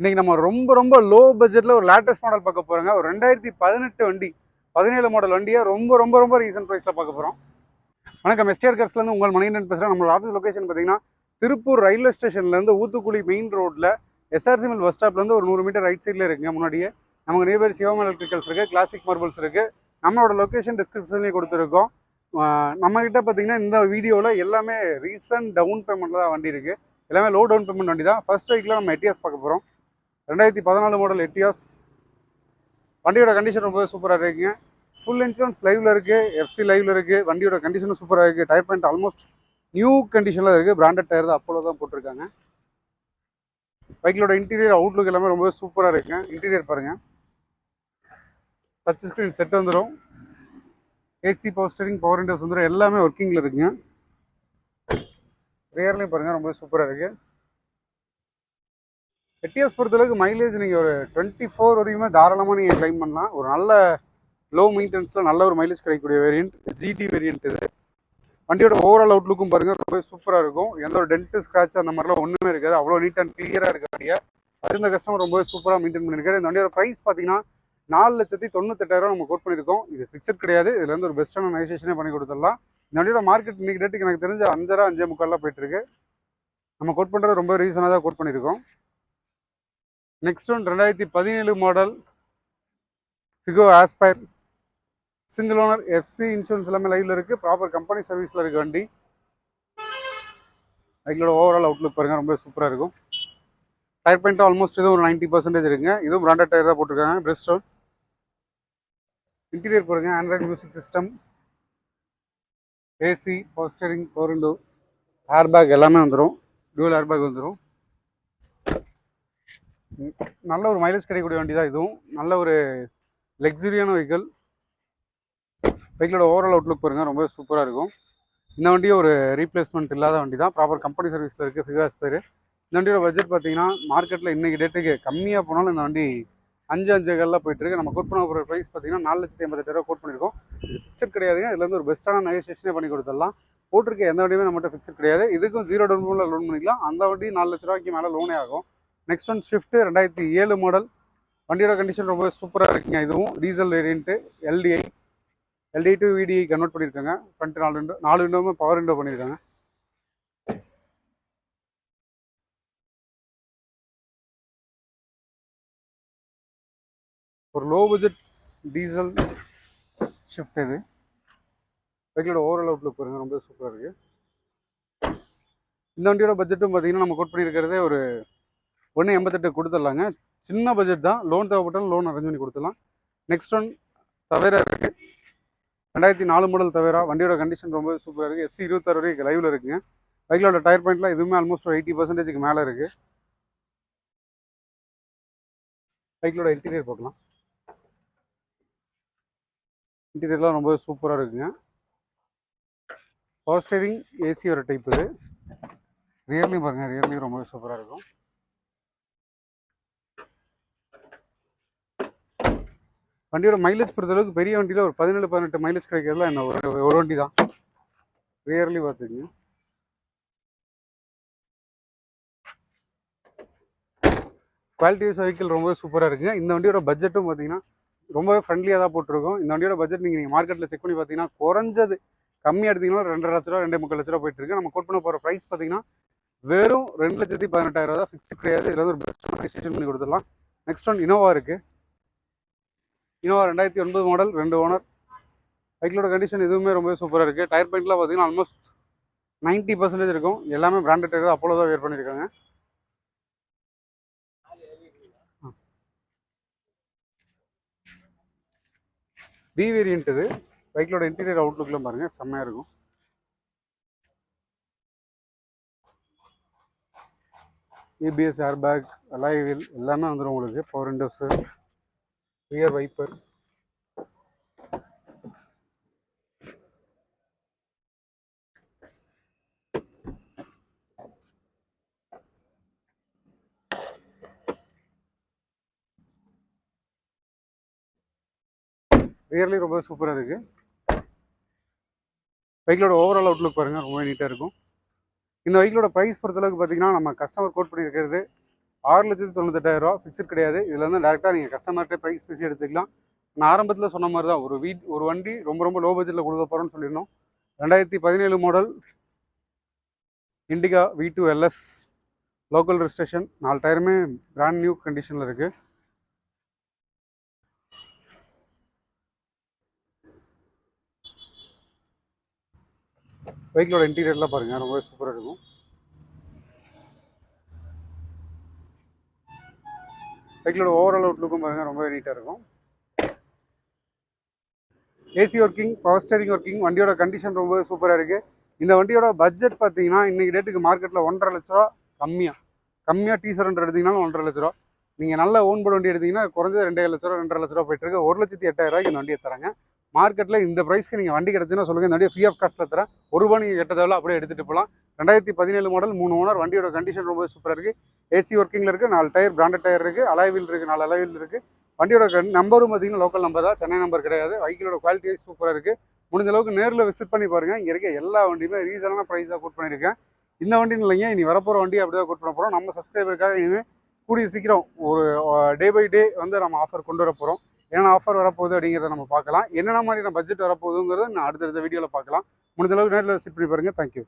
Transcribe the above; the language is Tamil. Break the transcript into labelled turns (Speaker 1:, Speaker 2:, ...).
Speaker 1: இன்றைக்கி நம்ம ரொம்ப ரொம்ப லோ பட்ஜெட்டில் ஒரு லேட்டஸ்ட் மாடல் பார்க்க போகிறோங்க ஒரு ரெண்டாயிரத்தி பதினெட்டு வண்டி பதினேழு மாடல் வண்டியை ரொம்ப ரொம்ப ரொம்ப ரீசன்ட் ப்ரைஸில் பார்க்க போகிறோம் வணக்கம். எஸ்டிஆர் கர்ஸ்லேருந்து உங்கள் மணிகண்டன் பேசுகிறேன் நம்மளோட ஆஃபீஸ் லொக்கேஷன் பார்த்தீங்கன்னா திருப்பூர் ரயில்வே ஸ்டேஷன்லேருந்து ஊத்துக்குழி ஊத்துக்குளி மெயின் ரோட்டில் எஸ்ஆர்சி மில் பஸ் ஸ்டாப்லேருந்து ஒரு நூறு மீட்டர் ரைட் சைடில் இருக்குங்க. முன்னாடியே நமக்கு நியர்பை சிவம் எலக்ட்ரிக்கல்ஸ் இருக்குது கிளாசிக் மார்பிள்ஸ் இருக்குது நம்மளோட லொக்கேஷன் டிஸ்கிரிப்ஷன்லேயும் கொடுத்துருக்கோம். நம்மக்கிட்ட பார்த்தீங்கன்னா இந்த வீடியோவில் எல்லாமே ரீசன்ட் டவுன் பேமெண்ட்டில் தான் வண்டி இருக்குது எல்லாமே லோ டவுன் பேமெண்ட் வண்டி தான். ஃபஸ்ட் வீக்கில் நம்ம எட்டியாஸ் பார்க்க போகிறோம் ரெண்டாயிரத்தி பதினாலு மாடல் எட்டியாஸ் வண்டியோட கண்டிஷன் ரொம்ப சூப்பராக இருக்குங்க. ஃபுல் இன்சூரன்ஸ் லைவில் இருக்குது எஃப்சி லைவில் இருக்குது வண்டியோட கண்டிஷனும் சூப்பராக இருக்குது டயர் பாயிண்ட் ஆல்மோஸ்ட் நியூ கண்டிஷனில் இருக்குது பிராண்டட் டயர் தான் அப்போலோ தான் போட்டிருக்காங்க. பைக்கிலோட இன்டீரியர் அவுட்லுக் எல்லாமே ரொம்ப சூப்பராக இருக்குங்க. இன்டீரியர் பாருங்கள் டச் ஸ்க்ரீன் செட் வந்துடும் AC power steering power windows வந்துடும் எல்லாமே ஒர்க்கிங்கில் இருக்குங்க. ரியர்லேயும் பாருங்கள் ரொம்ப சூப்பராக இருக்குது எட்டிஎஸ் பொறுத்தளவுக்கு மைலேஜ் நீங்கள் ஒரு டுவெண்ட்டி ஃபோர் வரைக்குமே தாராளமாக நீங்கள் கிளைம் பண்ணலாம். ஒரு நல்ல லோ மெயின்டெனன்ஸில் நல்ல ஒரு மைலேஜ் கிடைக்கக்கூடிய வேரியன்ட் ஜிடி வேரியன்ட் இது. வண்டியோட ஓவரால் அவுட்லுக்கும் பாருங்கள் ரொம்ப சூப்பராக இருக்கும். எந்த ஒரு டென்ட் ஸ்க்ராட்ச் அந்த மாதிரிலாம் ஒன்றுமே இருக்காது. அவ்வளோ நீட் அண்ட் கிளியராக இருக்க வண்டியை. அது இந்த கஸ்டமர் ரொம்ப சூப்பராக மெயின்டைன் பண்ணியிருக்காரு இந்த வண்டியோட ப்ரைஸ் பார்த்தீங்கன்னா நாலு லட்சத்தி தொண்ணூத்தெட்டாயிரம் நம்ம கோட் பண்ணியிருக்கோம் இது ஃபிக்ஸட் கிடையாது. இதுலருந்து ஒரு பெஸ்ட்டான நெகோசியேஷனே பண்ணி கொடுத்துடலாம். இந்த வண்டியோட மார்க்கெட் இன்னைக்கு டேட்டுக்கு எனக்கு தெரிஞ்ச அஞ்சரை அஞ்சே முக்கால்லாம் போயிட்டுருக்கு நம்ம கோட் பண்ணுறது ரொம்ப ரீசனாக தான் கோட் பண்ணியிருக்கோம் நெக்ஸ்ட் ஒன் ரெண்டாயிரத்தி பதினேழு model Figo Aspire single owner FC insurance எல்லாமே லைவில் இருக்குது ப்ராப்பர் கம்பெனி சர்வீஸில் இருக்க வண்டி. பைக்கிலோட ஓவரால் அவுட்லுக் பாருங்க ரொம்ப சூப்பராக இருக்கும். டயர் பாயிண்ட் ஆல்மோஸ்ட் இது ஒரு நைன்ட்டி பர்சன்டேஜ் இருக்குங்க. இதுவும் பிராண்டட் டயர் தான் போட்டிருக்காங்க பிரிஸ்டோல் இன்டீரியர் பாருங்க Android music system AC power steering power window pack எல்லாமே வந்துடும் டூவல் ஏர் பேக் வந்துடும் நல்ல ஒரு மைலேஜ் கிடைக்கக்கூடிய வண்டி தான் இதுவும். நல்ல ஒரு லக்ஸரியான வெஹிக்கிள் வெஹிக்கிளோட ஓவரால் அவுட்லுக் பாருங்கள் ரொம்ப சூப்பராக இருக்கும். இந்த வண்டியும் ஒரு ரீப்ளேஸ்மெண்ட் இல்லாத வண்டி தான் ப்ராப்பர் கம்பெனி சர்வீஸில் இருக்குது ஃபிகாஸ் பேர். இந்த வண்டியோட பட்ஜெட் பார்த்தீங்கன்னா மார்க்கெட்டில் இன்றைக்கி டேட்டுக்கு கம்மியாக போனாலும் இந்த வண்டி அஞ்சு அஞ்சு போயிட்டு போயிட்டுருக்கு நம்ம கோட் பண்ண போகிற ப்ரைஸ் பார்த்தீங்கன்னா நாலு லட்சத்தி எண்பத்தெட்டு ரூபா கோட் பண்ணியிருக்கோம் ஃபிக்ஸட் கிடையாதுங்க. இதுலேருந்து ஒரு பெஸ்ட்டான நெகோசியேஷனே பண்ணி கொடுத்துடலாம். போட்டிருக்க எந்த வண்டியுமே நம்மகிட்ட ஃபிக்ஸட் கிடையாது. இதுக்கும் ஜீரோ டவுன் பேமெண்ட்ல லோன் பண்ணிக்கலாம். அந்த வண்டி நாலு லட்ச ரூபாய்க்கு மேலே லோனே ஆகும். நெக்ஸ்ட் ஒன் ஸ்விஃப்ட் ரெண்டாயிரத்தி ஏழு மாடல் வண்டியோட கண்டிஷன் ரொம்ப சூப்பராக இருக்குங்க. இதுவும் diesel variant LDI LDI to VDI convert பண்ணியிருக்காங்க. ஃப்ரண்ட் நாலு விண்டோ நாலு விண்டோவுமே பவர் விண்டோ பண்ணியிருக்காங்க. ஒரு லோ பட்ஜெட் டீசல் ஷிஃப்ட் இது. வெஹிக்கிளோட ஓவரால் அவுட்லுக் பாருங்கள் ரொம்ப சூப்பராக இருக்குது இந்த வண்டியோட பட்ஜெட்டும் பார்த்தீங்கன்னா நம்ம கோட் பண்ணியிருக்கிறதே ஒரு ஒன்று எண்பத்தெட்டு கொடுத்துடலாங்க. சின்ன பட்ஜெட் தான். லோன் தேவைப்பட்டாலும் லோன் அரேஞ்ச் பண்ணி கொடுத்துடலாம். நெக்ஸ்ட் ஒன் தவேரா இருக்குது ரெண்டாயிரத்தி நாலு மாடல் தவேரா வண்டியோட கண்டிஷன் ரொம்ப சூப்பராக இருக்குது எஃப்சி இருபத்தாறு வரைக்கும் லைவில் இருக்குங்க. பைக்கிலோட டயர் பாயிண்ட்லாம் இதுவுமே ஆல்மோஸ்ட் ஒரு எயிட்டி பர்சன்டேஜுக்கு மேலே இருக்குது பைக்கிலோட இன்டீரியர் பார்க்கலாம். இன்டீரியர்லாம் ரொம்ப சூப்பராக இருக்குங்க. பவர் ஸ்டேரிங் ஏசி ஒரு டைப்பு இது ரியர்லையும் பாருங்கள் ரியர்லையும் ரொம்ப சூப்பராக இருக்கும். வண்டியோட மைலேஜ் பொறுத்தளவுக்கு பெரிய வண்டியில் ஒரு பதினேழு பதினெட்டு மைலேஜ் கிடைக்கிறதுல என்ன ஒரு ஒரு வண்டி தான் ரியர்லி பார்த்துக்குங்க. குவாலிட்டி வைஸ் வெஹிக்கிள் ரொம்ப சூப்பராக இருக்குங்க. இந்த வண்டியோட பட்ஜெட்டும் பார்த்தீங்கன்னா ரொம்பவே ஃப்ரெண்ட்லியாக தான் போட்டிருக்கோம். இந்த வண்டியோட பட்ஜெட் நீங்கள் நீங்கள் மார்க்கெட்டில் செக் பண்ணி பார்த்தீங்கன்னா குறைஞ்சது கம்மியாக எடுத்தீங்கன்னா ரெண்டரை லட்ச ரூபா ரெண்டு முக்கால் லட்ச ரூபா போயிட்டு இருக்கு. நம்ம கோட் பண்ண போகிற ப்ரைஸ் பார்த்தீங்கன்னா வெறும் ரெண்டு லட்சத்தி பதினெட்டாயிரம் தான் ஃபிக்ஸ்ட் கிடையாது. இதில் வந்து ஒரு பெஸ்ட் ரெஜிஸ்ட்ரேஷன் பண்ணி கொடுத்துடலாம். நெக்ஸ்ட் ஒன் இனோவா இருக்குது இன்னோவா ரெண்டாயிரத்தி ஒன்பது மாடல் ரெண்டு ஓனர் பைக்கிலோட கண்டிஷன் இதுவுமே ரொம்ப சூப்பராக இருக்குது டயர் பாயிண்ட்லாம் பார்த்தீங்கன்னா ஆல்மோஸ்ட் நைன்ட்டி பர்சன்டேஜ் இருக்கும். எல்லாமே பிராண்டட் டயர் தான் அப்போலோ தான் வேர் பண்ணியிருக்காங்க பி வேரியன்ட் இது. பைக்கிலோட இன்டீரியர் அவுட்லுக்லாம் பாருங்கள் செம்மையாக இருக்கும். ABS air bag alloy wheel எல்லாமே வந்துடும் உங்களுக்கு. Power windows rear wiper really ரொம்ப சூப்பராக இருக்குது பைக்கிலோட ஓவரால் அவுட்லுக் பாருங்கள் ரொம்ப நீட்டாக இருக்கும். இந்த வெஹிக்கிளோட ப்ரைஸ் பொறுத்தளவுக்கு பார்த்தீங்கன்னா நம்ம கஸ்டமர் கோட் பண்ணியிருக்கிறது ஆறு லட்சத்து தொண்ணூத்தெட்டாயிரம் ரூபா ஃபிக்ஸட் கிடையாது. இதில் வந்து டேரெக்டாக நீங்கள் கஸ்டமர்கிட்ட ப்ரைஸ் பேசி எடுத்துக்கலாம். நான் ஆரம்பத்தில் சொன்ன மாதிரி தான் ஒரு வீட் ஒரு வண்டி ரொம்ப ரொம்ப லோ பட்ஜெட்டில் கொடுக்க போகிறோம்னு சொல்லியிருந்தோம். ரெண்டாயிரத்தி பதினேழு model Indica V two LS local registration நாலு டயருமே பிராண்ட் நியூ கண்டிஷனில் இருக்குது பைக்கிலோட இன்டீரியர்லாம் பாருங்கள் ரொம்பவே சூப்பராக இருக்கும். பைக்கிலோட ஓவரால் அவுட்லுக்கும் பாருங்கள் ரொம்பவே நீட்டாக இருக்கும். AC working power steering working வண்டியோட கண்டிஷன் ரொம்ப சூப்பராக இருக்குது இந்த வண்டியோட பட்ஜெட் பார்த்தீங்கன்னா இன்றைக்கி டேட்டுக்கு மார்க்கெட்டில் ஒன்றரை லட்ச ரூபா கம்மியாக கம்மியாக டீ சரண்டர் எடுத்திங்கனாலும் ஒன்றரை லட்ச ரூபா. நீங்கள் நல்ல ஓன் போர்டு வண்டி எடுத்தீங்கன்னா குறைஞ்சது ரெண்டே லட்ச ரூபா ரெண்டரை லட்ச ரூபா போயிட்டு இருக்கு. ஒரு லட்சத்தி எட்டாயிரம் ரூபாய்க்கு இந்த வண்டியை தராங்க. மார்க்கெட்டில் இந்த ப்ரைஸ்க்கு நீங்கள் வண்டி கிடச்சுன்னா சொல்லுங்கள் இந்த வண்டியை ஃப்ரீ ஆஃப் காஸ்ட்டில் தரேன். ஒரு ரூபா நீங்கள் எட்ட தேவையில்ல அப்படியே எடுத்துகிட்டு போகலாம் ரெண்டாயிரத்தி பதினேழு மாடல் மூணு ஓனர் வண்டியோட கண்டிஷன் ரொம்ப சூப்பராக இருக்குது ஏசி ஒர்க்கிங்கில் இருக்குது நாலு டயர் பிராண்டட் டயர் இருக்குது அலாய்வில் இருக்குது நாலு அலாய்வில் இருக்குது வண்டியோட நம்பரும் பார்த்தீங்கன்னா லோக்கல் நம்பர் தான். சென்னை நம்பர் கிடையாது. வெஹிக்கிளோட குவாலிட்டி சூப்பராக இருக்குது முடிஞ்ச அளவுக்கு நேரில் விசிட் பண்ணி பாருங்கள் இங்கே இருக்க எல்லா வண்டியுமே ரீசனான ப்ரைஸாக கோட் பண்ணியிருக்கேன் இந்த வண்டின்னு இல்லைங்க இனி வரப்போகிற வண்டி அப்படி தான் கோட் பண்ண போகிறோம் நம்ம சப்ஸ்கிரைபருக்காக இனிமேல் கூடிய சீக்கிரம் ஒரு டே பை டே வந்து நம்ம ஆஃபர் கொண்டு வர போகிறோம் என்னென்ன ஆஃபர் வரப்போகுது அப்படிங்கிறத நம்ம பார்க்கலாம். என்னென்ன மாதிரியான பட்ஜெட் வரப்போகுதுங்கிறத நான் அடுத்தடுத்த வீடியோவில் பார்க்கலாம். முடிஞ்ச அளவுக்கு நேரில் விசிட் பண்ணி பாருங்கள் தேங்க்யூ